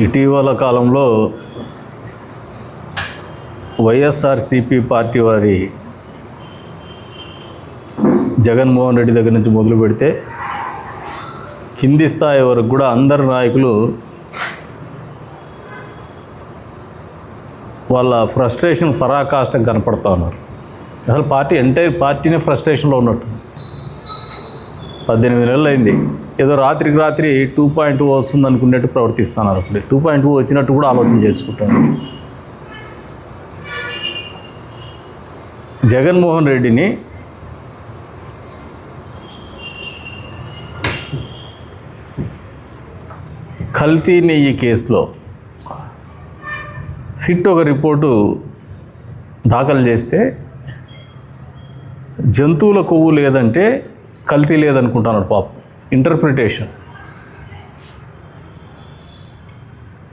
ఇటీవల కాలంలో వైఎస్ఆర్సిపి పార్టీ వారి జగన్మోహన్ రెడ్డి దగ్గర నుంచి మొదలు పెడితే కింది స్థాయి వరకు కూడా అందరు నాయకులు వాళ్ళ ఫ్రస్ట్రేషన్ పరాకాష్టం కనపడతా ఉన్నారు. అసలు పార్టీ ఎంటైర్ పార్టీనే ఫ్రస్ట్రేషన్లో ఉన్నట్టు. పద్దెనిమిది నెలలు అయింది ఏదో రాత్రికి రాత్రి టూ పాయింట్ టూ వస్తుంది అనుకున్నట్టు ప్రవర్తిస్తున్నారు అప్పుడే. టూ పాయింట్ టూ వచ్చినట్టు కూడా ఆలోచన చేసుకుంటాను జగన్మోహన్ రెడ్డిని కల్తీ నెయ్యి కేసులో సిట్ ఒక రిపోర్టు దాఖలు చేస్తే జంతువుల కొవ్వు లేదంటే కల్తీ లేదనుకుంటున్నాడు పాపం. ఇంటర్ప్రిటేషన్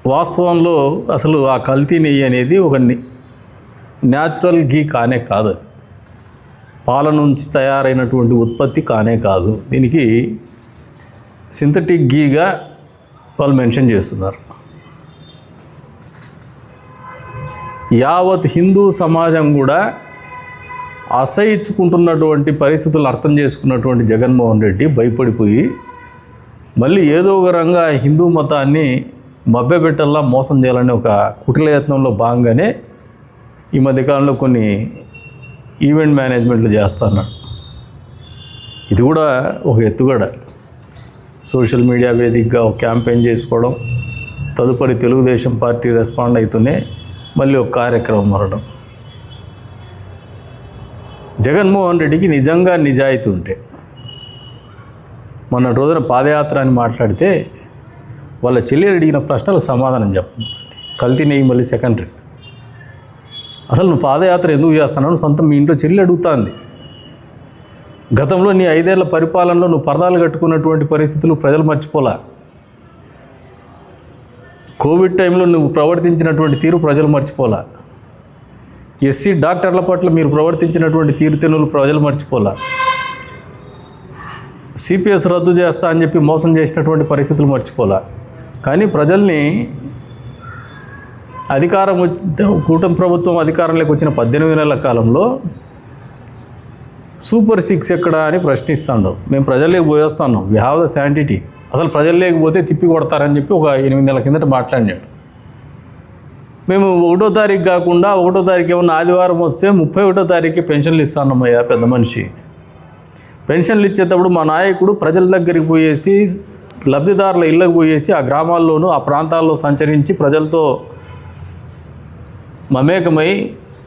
వాస్తవంలో అసలు ఆ కల్తీ నెయ్యి అనేది ఒక న్యాచురల్ గీ కానే కాదు అది. పాల నుంచి తయారైనటువంటి ఉత్పత్తి కానే కాదు. దీనికి సింథటిక్ గీగా వాళ్ళు మెన్షన్ చేస్తున్నారు. యావత్ హిందూ సమాజం కూడా అసహించుకుంటున్నటువంటి పరిస్థితులు అర్థం చేసుకున్నటువంటి జగన్మోహన్ రెడ్డి భయపడిపోయి మళ్ళీ ఏదో ఒక రంగా హిందూ మతాన్ని మభ్యపెట్టల్లా మోసం చేయాలనే ఒక కుటిల యత్నంలో భాగంగానే ఈ మధ్యకాలంలో కొన్ని ఈవెంట్ మేనేజ్మెంట్లు చేస్తున్నాడు. ఇది కూడా ఒక ఎత్తుగడ. సోషల్ మీడియా వేదికగా ఒక క్యాంపెయిన్ చేసుకోవడం తదుపరి తెలుగుదేశం పార్టీ రెస్పాండ్ అవుతూనే మళ్ళీ ఒక కార్యక్రమం మరడం. జగన్మోహన్ రెడ్డికి నిజంగా నిజాయితీ ఉంటే మొన్న రోజున పాదయాత్ర అని మాట్లాడితే వాళ్ళ చెల్లి అడిగిన ప్రశ్నల సమాధానం చెప్పండి కల్తీ నెయ్యి మళ్ళీ సెకండరీ అసలు నువ్వు పాదయాత్ర ఎందుకు చేస్తున్నావు? సొంతం మీ ఇంట్లో చెల్లి అడుగుతాంది. గతంలో నీ ఐదేళ్ళ పరిపాలనలో నువ్వు పరదాలు కట్టుకున్నటువంటి పరిస్థితులు ప్రజలు మర్చిపోలా? కోవిడ్ టైంలో నువ్వు ప్రవర్తించినటువంటి తీరు ప్రజలు మర్చిపోలా? ఎస్సీ డాక్టర్ల పట్ల మీరు ప్రవర్తించినటువంటి తీరుతెన్నులు ప్రజలు మర్చిపోలా. సిపిఎస్ రద్దు చేస్తా అని చెప్పి మోసం చేసినటువంటి పరిస్థితులు మర్చిపోలే. కానీ ప్రజల్ని అధికారం వచ్చి కూటమి ప్రభుత్వం అధికారంలోకి వచ్చిన పద్దెనిమిది నెలల కాలంలో సూపర్ సిక్స్ ఎక్కడా అని ప్రశ్నిస్తాడు మేము ప్రజల్లోకి పోయేస్తున్నాం. వి హ్యావ్ ద శాంటిటీ అసలు ప్రజల్లోకి పోతే తిప్పి కొడతారని చెప్పి ఒక ఎనిమిది నెలల కిందట మాట్లాడినాడు. మేము ఒకటో తారీఖు కాకుండా ఒకటో తారీఖు ఏమన్నా ఆదివారం వస్తే ముప్పై ఒకటో తారీఖు పెన్షన్లు ఇస్తానమ్మయ్యా పెద్ద మనిషి. పెన్షన్లు ఇచ్చేటప్పుడు మా నాయకుడు ప్రజల దగ్గరికి పోయేసి లబ్ధిదారుల ఇళ్ళకు పోయేసి ఆ గ్రామాల్లోనూ ఆ ప్రాంతాల్లో సంచరించి ప్రజలతో మమేకమై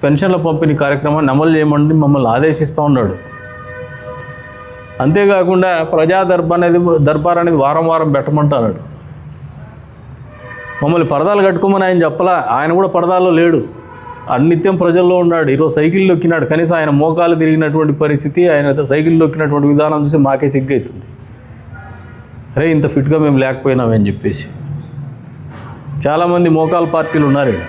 పెన్షన్ల పంపిణీ కార్యక్రమాన్ని అమలు చేయమని మమ్మల్ని ఆదేశిస్తూ ఉన్నాడు. అంతేకాకుండా ప్రజా దర్బార్ అనేది దర్బార్ అనేది వారం వారం పెట్టమంటున్నాడు మమ్మల్ని పరదాలు కట్టుకోమని ఆయన చెప్పలా. ఆయన కూడా పరదాల్లో లేడు. అన్నిత్యం ప్రజల్లో ఉన్నాడు. ఈరోజు సైకిల్లో ఎక్కినాడు కనీసం ఆయన మోకాలు తిరిగినటువంటి పరిస్థితి ఆయన సైకిల్లో ఎక్కినటువంటి విధానం చూసి మాకే సిగ్గవుతుంది అరే ఇంత ఫిట్గా మేము లేకపోయినామని చెప్పేసి. చాలామంది మోకాలు పార్టీలు ఉన్నారు ఇక్కడ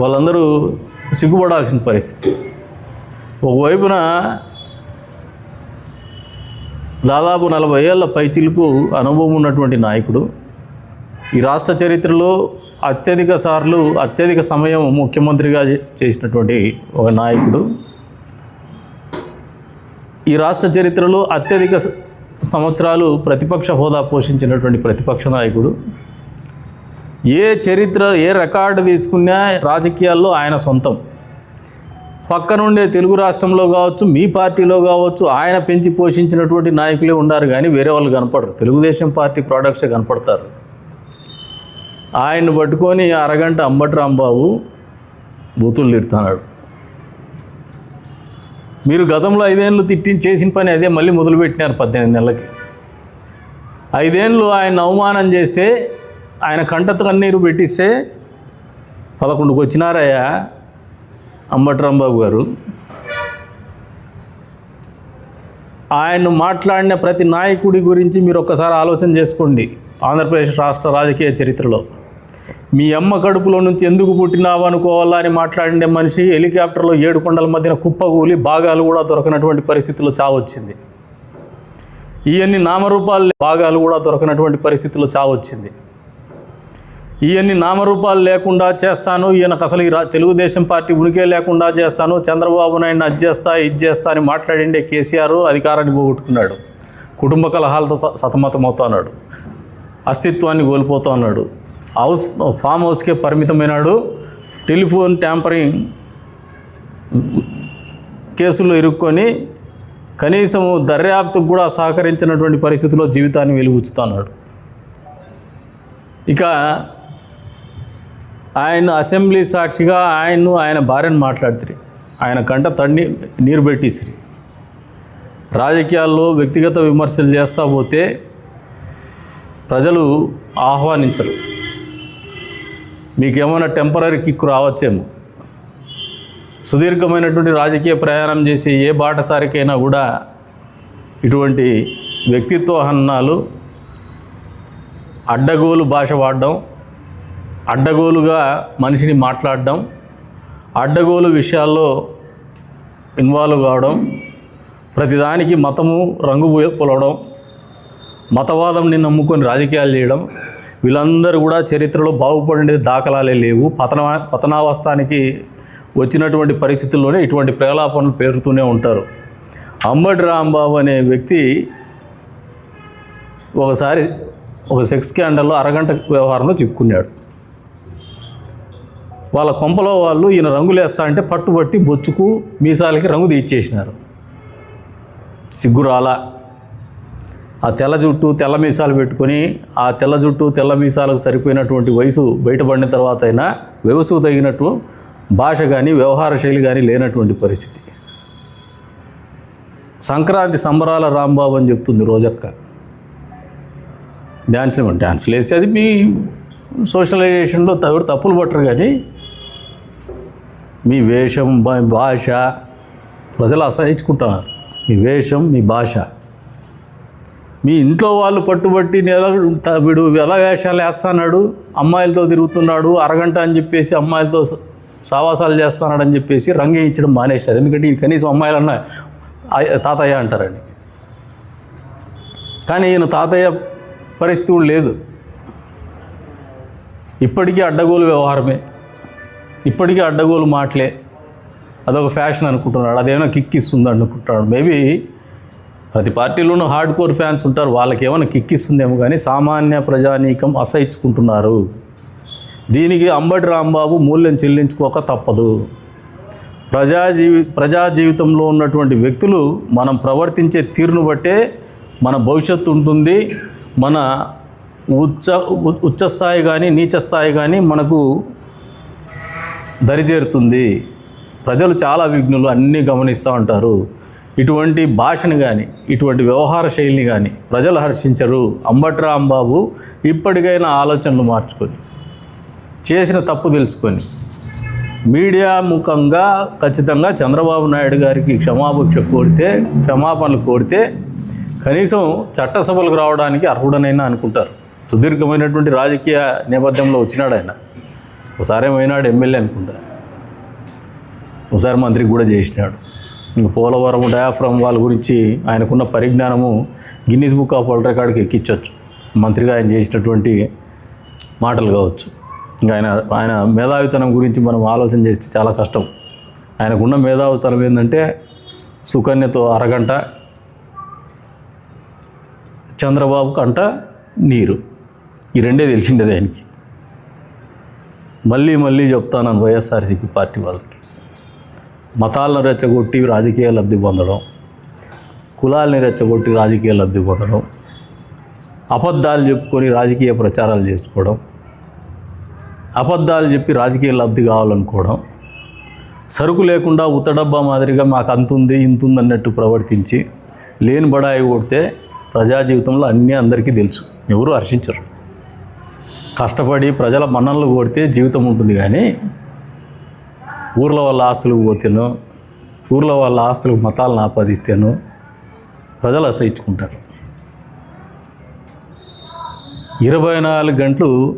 వాళ్ళందరూ సిగ్గుపడాల్సిన పరిస్థితి. ఒకవైపున దాదాపు నలభై ఏళ్ళ పైచిలకు అనుభవం ఉన్నటువంటి నాయకుడు ఈ రాష్ట్ర చరిత్రలో అత్యధిక సార్లు అత్యధిక సమయం ముఖ్యమంత్రిగా చేసినటువంటి ఒక నాయకుడు. ఈ రాష్ట్ర చరిత్రలో అత్యధిక సంవత్సరాలు ప్రతిపక్ష హోదా పోషించినటువంటి ప్రతిపక్ష నాయకుడు. ఏ చరిత్ర ఏ రికార్డు తీసుకున్నా రాజకీయాల్లో ఆయన సొంతం. పక్కనుండే తెలుగు రాష్ట్రంలో కావచ్చు మీ పార్టీలో కావచ్చు ఆయన పెంచి పోషించినటువంటి నాయకులే ఉన్నారు కానీ వేరే వాళ్ళు కనపడరు. తెలుగుదేశం పార్టీ ప్రోడక్ట్సే కనపడతారు. ఆయన్ని పట్టుకొని అరగంట అంబటి రాంబాబు బూతులు తిడుతున్నాడు. మీరు గతంలో ఐదేళ్ళు తిట్టి చేసిన పని అదే మళ్ళీ మొదలుపెట్టినారు పద్దెనిమిది నెలలకి. ఐదేళ్ళు ఆయన అవమానం చేస్తే ఆయన కంటత కన్నీరు పెట్టిస్తే పదకొండుకు వచ్చినారయ్యా అంబటి రాంబాబు గారు. ఆయన మాట్లాడిన ప్రతి నాయకుడి గురించి మీరు ఒక్కసారి ఆలోచన చేసుకోండి. ఆంధ్రప్రదేశ్ రాష్ట్ర రాజకీయ చరిత్రలో. మీ అమ్మ కడుపులో నుంచి ఎందుకు పుట్టినావా అనుకోవాలా అని మాట్లాడిన మనిషి హెలికాప్టర్లో ఏడు కొండల మధ్యన కుప్పగూలి భాగాలు కూడా దొరకనటువంటి పరిస్థితిలో చావొచ్చింది. ఇవన్నీ నామరూపాలు భాగాలు కూడా దొరకనటువంటి పరిస్థితిలో చావొచ్చింది. ఇవన్నీ నామరూపాలు లేకుండా చేస్తాను ఈయనకు అసలు ఈ తెలుగుదేశం పార్టీ ఉనికే లేకుండా చేస్తాను చంద్రబాబు నాయుడు అది చేస్తా ఇది చేస్తా అని మాట్లాడిండే కేసీఆర్ అధికారాన్ని పోగొట్టుకున్నాడు. కుటుంబ కలహాలతో స- సతమతమవుతున్నాడు. అస్తిత్వాన్ని కోల్పోతూ ఉన్నాడు హౌస్ ఫామ్ హౌస్కే పరిమితమైనాడు. టెలిఫోన్ ట్యాంపరింగ్ కేసుల్లో ఇరుక్కొని కనీసం దర్యాప్తుకు కూడా సహకరించినటువంటి పరిస్థితిలో జీవితాన్ని వెలుగుచుతున్నాడు ఇక ఆయన అసెంబ్లీ సాక్షిగా ఆయన్ను ఆయన భార్యను మాట్లాడుతుంది ఆయన కంట తండ్రి నీరు పెట్టేసిరి. రాజకీయాల్లో వ్యక్తిగత విమర్శలు చేస్తా పోతే ప్రజలు ఆహ్వానించరు. మీకేమైనా టెంపరీ కిక్ రావచ్చేమో. సుదీర్ఘమైనటువంటి రాజకీయ ప్రయాణం చేసే ఏ బాటసారికైనా కూడా ఇటువంటి వ్యక్తిత్వ హన్నాలు అడ్డగోలు భాష వాడడం అడ్డగోలుగా మనిషిని మాట్లాడడం అడ్డగోలు విషయాల్లో ఇన్వాల్వ్ కావడం ప్రతిదానికి మతము రంగు పొలవడం మతవాదంని నమ్ముకొని రాజకీయాలు చేయడం వీళ్ళందరూ కూడా చరిత్రలో బాగుపడే దాఖలాలే లేవు. పతన పతనావస్థానికి వచ్చినటువంటి పరిస్థితుల్లోనే ఇటువంటి ప్రేలాపనలు పేరుతూనే ఉంటారు. అంబటి రాంబాబు అనే వ్యక్తి ఒకసారి ఒక సెక్స్ స్కాండల్లో అరగంట వ్యవహారంలో చిక్కుకున్నాడు. వాళ్ళ కొంపలో వాళ్ళు ఈయన రంగులు వేస్తా అంటే పట్టుబట్టి బొచ్చుకు మీసాలకి రంగు తీర్చేసినారు సిగ్గురాల? ఆ తెల్ల జుట్టు తెల్ల మీసాలు పెట్టుకొని ఆ తెల్ల జుట్టు తెల్ల మీసాలకు సరిపోయినటువంటి వయసు బయటపడిన తర్వాత అయినా వ్యవసు తగినట్టు భాష కానీ వ్యవహార శైలి కానీ లేనటువంటి పరిస్థితి. సంక్రాంతి సంబరాల రాంబాబు అని చెప్తుంది రోజక్క. డ్యాన్స్ డ్యాన్స్లు వేస్తే అది మీ సోషలైజేషన్లో ఎవరు తప్పులు పట్టరు కానీ మీ వేషం భాష ప్రజలు అసహించుకుంటున్నారు. మీ వేషం మీ భాష. మీ ఇంట్లో వాళ్ళు పట్టుబట్టి నెల వీడు ఎలా వేషాలు వేస్తున్నాడు అమ్మాయిలతో తిరుగుతున్నాడు అరగంట అని చెప్పేసి అమ్మాయిలతో సావాసాలు చేస్తున్నాడు అని చెప్పేసి రంగు మానేశారు. ఎందుకంటే ఈ కనీసం అమ్మాయిలన్నా ఆయ- తాతయ్య అంటారని కానీ ఈయన తాతయ్య పరిస్థితి కూడా లేదు. ఇప్పటికీ అడ్డగోలు వ్యవహారమే. ఇప్పటికీ అడ్డగోలు మాటలే. అదొక ఫ్యాషన్ అనుకుంటున్నాడు. అదేమైనా కిక్ ఇస్తుంది అనుకుంటున్నాడు. మేబీ ప్రతి పార్టీలోనూ హార్డ్ కోర్ ఫ్యాన్స్ ఉంటారు. వాళ్ళకి ఏమైనా కిక్కిస్తుందేమో కానీ సామాన్య ప్రజానీకం అసహించుకుంటున్నారు. దీనికి అంబటి రాంబాబు మూల్యం చెల్లించుకోక తప్పదు. ప్రజా జీవి ప్రజా జీవితంలో ఉన్నటువంటి వ్యక్తులు మనం ప్రవర్తించే తీరును బట్టే మన భవిష్యత్తు ఉంటుంది. మన ఉచ్చ ఉ- ఉచ్చ స్థాయి కానీ నీచ స్థాయి కానీ మనకు దరిచేరుతుంది. ప్రజలు చాలా విఘ్నులు అన్నీ గమనిస్తూ ఉంటారు. ఇటువంటి భాషని కానీ ఇటువంటి వ్యవహార శైలిని కానీ ప్రజలు హర్షించరు. అంబటి రాంబాబు ఇప్పటికైనా ఆలోచనలు మార్చుకొని చేసిన తప్పు తెలుసుకొని మీడియా ముఖంగా ఖచ్చితంగా చంద్రబాబు నాయుడు గారికి క్షమాభిక్ష కోరితే క్షమాపణలు కోరితే కనీసం చట్టసభలకు రావడానికి అర్హుడనైనా అనుకుంటారు. సుదీర్ఘమైనటువంటి రాజకీయ నేపథ్యంలో వచ్చినాడు ఆయన. ఒకసారి ఏమైనాడు ఎమ్మెల్యే అనుకుంటా. ఒకసారి మంత్రికి కూడా చేసినాడు. పోలవరం డయాఫ్రమ్ వాళ్ళ గురించి ఆయనకున్న పరిజ్ఞానము గిన్నీస్ బుక్ ఆఫ్ వరల్డ్ రికార్డ్కి ఎక్కించవచ్చు మంత్రిగా ఆయన చేసినటువంటి మాటలు కావచ్చు. ఇంకా ఆయన ఆయన మేధావితనం గురించి మనం ఆలోచన చేస్తే చాలా కష్టం. ఆయనకున్న మేధావితనం ఏంటంటే సుకన్యతో అరగంట చంద్రబాబు కంట నీరు. ఈ రెండే తెలిసిండేది ఆయనకి. మళ్ళీ మళ్ళీ చెప్తాను వైఎస్ఆర్సీపీ పార్టీ వాళ్ళకి. మతాలను రెచ్చగొట్టి రాజకీయ లబ్ధి పొందడం కులాలని రెచ్చగొట్టి రాజకీయ లబ్ధి పొందడం అబద్ధాలు చెప్పుకొని రాజకీయ ప్రచారాలు చేసుకోవడం అబద్ధాలు చెప్పి రాజకీయ లబ్ధి కావాలనుకోవడం సరుకు లేకుండా ఉత్తడబ్బా మాదిరిగా మాకు అంతుంది ఇంతుంది అన్నట్టు ప్రవర్తించి లేని బడాయి కొడితే ప్రజా జీవితంలో అన్నీ అందరికీ తెలుసు. ఎవరు హర్షించరు. కష్టపడి ప్రజల మన్ననలు కొడితే జీవితం ఉంటుంది కానీ ఊర్ల వాళ్ళ ఆస్తులకు పోతేనో ఊర్ల వాళ్ళ ఆస్తులకు మతాలను ఆపాదిస్తేనో ప్రజలు అసహించుకుంటారు. ఇరవై నాలుగు గంటలు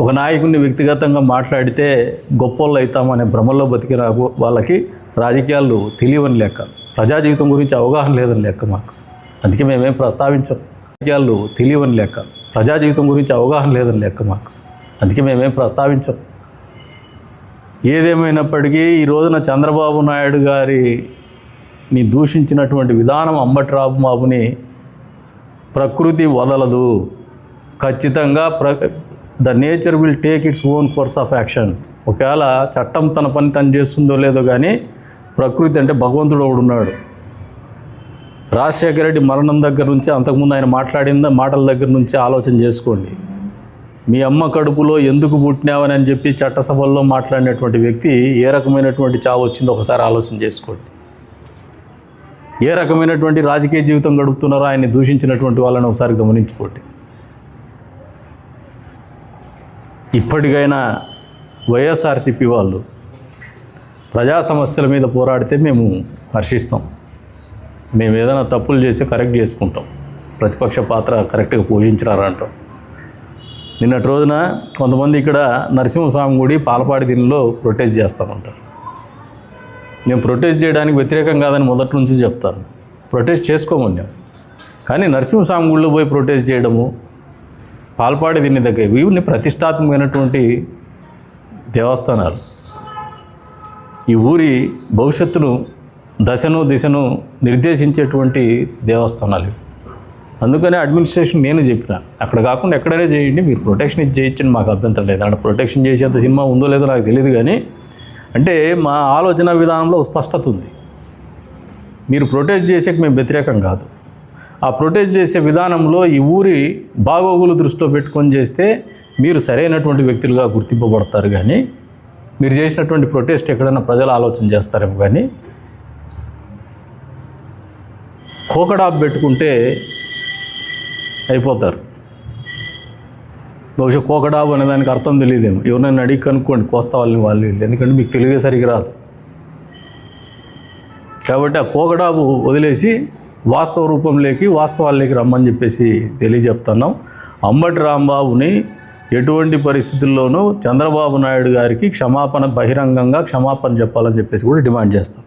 ఒక నాయకుడిని వ్యక్తిగతంగా మాట్లాడితే గొప్పోళ్ళు అవుతామనే భ్రమల్లో బతికిన వాళ్ళకి రాజకీయాలు తెలియని లెక్క ప్రజా జీవితం గురించి అవగాహన లేదని లెక్క మాకు. అందుకే మేమేం ప్రస్తావించాం. రాజకీయాలు తెలియని లెక్క ప్రజా జీవితం గురించి అవగాహన లేదని లెక్క మాకు. అందుకే మేమేం ప్రస్తావించాం. ఏదేమైనప్పటికీ ఈ రోజున చంద్రబాబు నాయుడు గారిని దూషించినటువంటి విధానం అంబట్రాబు బాబుని ప్రకృతి వదలదు. ఖచ్చితంగా ప్ర the nature will take its own course of action. ఒకవేళ చట్టం తన పని తను చేస్తుందో లేదో కానీ ప్రకృతి అంటే భగవంతుడు ఒకడు ఉన్నాడు. రాజశేఖర రెడ్డి మరణం దగ్గర నుంచి అంతకుముందు ఆయన మాట్లాడిన మాటల దగ్గర నుంచి ఆలోచన చేసుకోండి. మీ అమ్మ కడుపులో ఎందుకు పుట్టినావని అని చెప్పి చట్టసభల్లో మాట్లాడినటువంటి వ్యక్తి ఏ రకమైనటువంటి చావు వచ్చిందో ఒకసారి ఆలోచన చేసుకోండి. ఏ రకమైనటువంటి రాజకీయ జీవితం గడుపుతున్నారో ఆయన్ని దూషించినటువంటి వాళ్ళని ఒకసారి గమనించుకోండి. ఇప్పటికైనా వైఎస్ఆర్సిపి వాళ్ళు ప్రజా సమస్యల మీద పోరాడితే మేము హర్షిస్తాం. మేము ఏదైనా తప్పులు చేసి కరెక్ట్ చేసుకుంటాం. ప్రతిపక్ష పాత్ర కరెక్ట్గా పోషించినారంటాం నిన్నటి రోజున కొంతమంది ఇక్కడ నరసింహస్వామి గుడి పాలపాడి దీనిలో ప్రొటెస్ట్ చేస్తామంటారు. నేను ప్రొటెస్ట్ చేయడానికి వ్యతిరేకం కాదని మొదటి నుంచి చెప్తాను. ప్రొటెస్ట్ చేసుకోమని నేను కానీ నరసింహస్వామి గుడిలో పోయి ప్రొటెస్ట్ చేయడము పాల్పాడి దీని దగ్గర ఇవన్నీ ప్రతిష్టాత్మకమైనటువంటి దేవస్థానాలు. ఈ ఊరి భవిష్యత్తును దశను దిశను నిర్దేశించేటువంటి దేవస్థానాలు ఇవి. అందుకనే అడ్మినిస్ట్రేషన్ నేను చెప్పిన. అక్కడ కాకుండా ఎక్కడైనా చేయండి మీరు ప్రొటెక్షన్ ఇచ్చి చేయించండి మాకు అభ్యంతరం లేదు. అక్కడ ప్రొటెక్షన్ చేసేంత సినిమా ఉందో లేదో నాకు తెలియదు కానీ అంటే మా ఆలోచన విధానంలో స్పష్టత ఉంది. మీరు ప్రొటెస్ట్ చేసేకి మేము వ్యతిరేకం కాదు. ఆ ప్రొటెస్ట్ చేసే విధానంలో ఈ ఊరి బాగోగులు దృష్టిలో పెట్టుకొని చేస్తే మీరు సరైనటువంటి వ్యక్తులుగా గుర్తింపబడతారు కానీ మీరు చేసినటువంటి ప్రొటెస్ట్ ఎక్కడైనా ప్రజలు ఆలోచన చేస్తారేమో కానీ కోకడాప్ పెట్టుకుంటే అయిపోతారు. బహుశా కోకడాబు అనే దానికి అర్థం తెలియదేమో. ఎవరినైనా అడిగి కనుక్కోండి కోస్తా వాళ్ళని వాళ్ళు ఎందుకంటే మీకు తెలుగే సరిగ్గా రాదు. కాబట్టి ఆ కోకడాబు వదిలేసి వాస్తవ రూపంలోకి వాస్తవాల్లోకి రమ్మని చెప్పేసి తెలియజెప్తున్నాం. అంబటి రాంబాబుని ఎటువంటి పరిస్థితుల్లోనూ చంద్రబాబు నాయుడు గారికి క్షమాపణ బహిరంగంగా క్షమాపణ చెప్పాలని చెప్పేసి కూడా డిమాండ్ చేస్తాం.